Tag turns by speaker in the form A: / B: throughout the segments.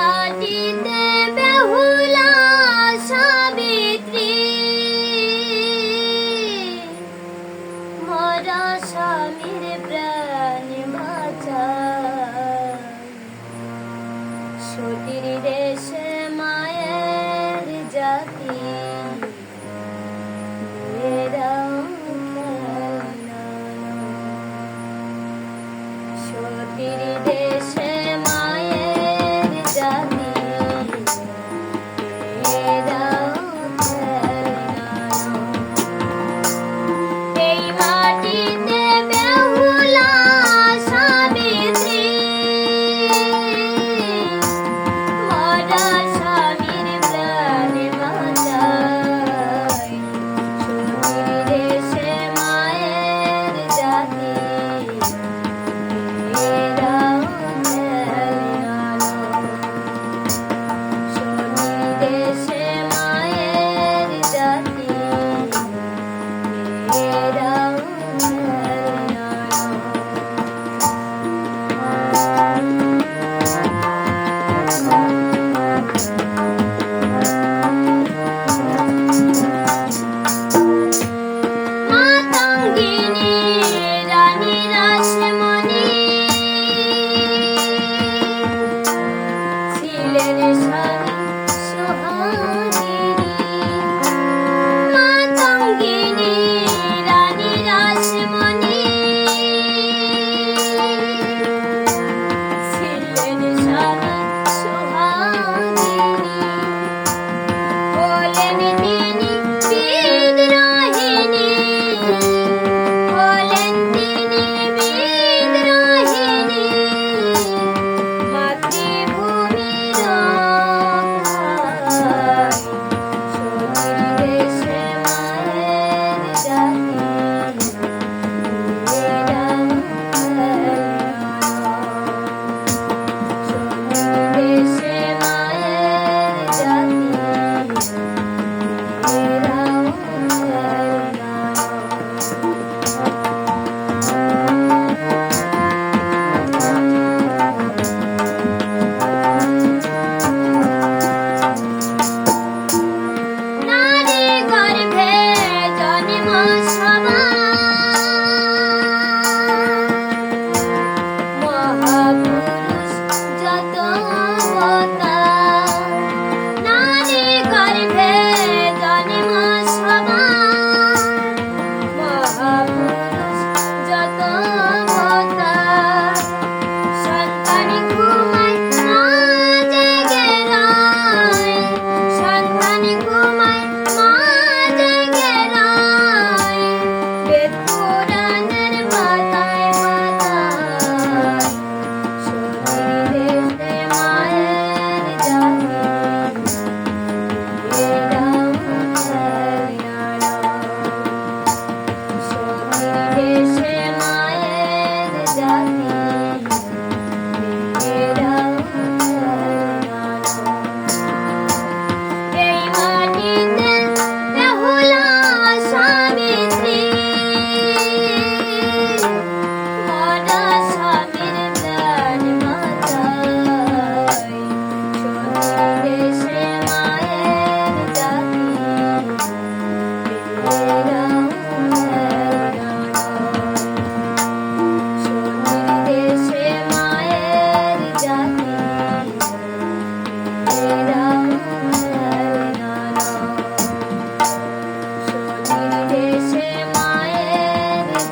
A: মাটিতে বেহুলা সাবিত্রী। মরা স্বামীর প্রাণ মাথা সতীর দেশে মায়ের জাতি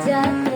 A: Yeah.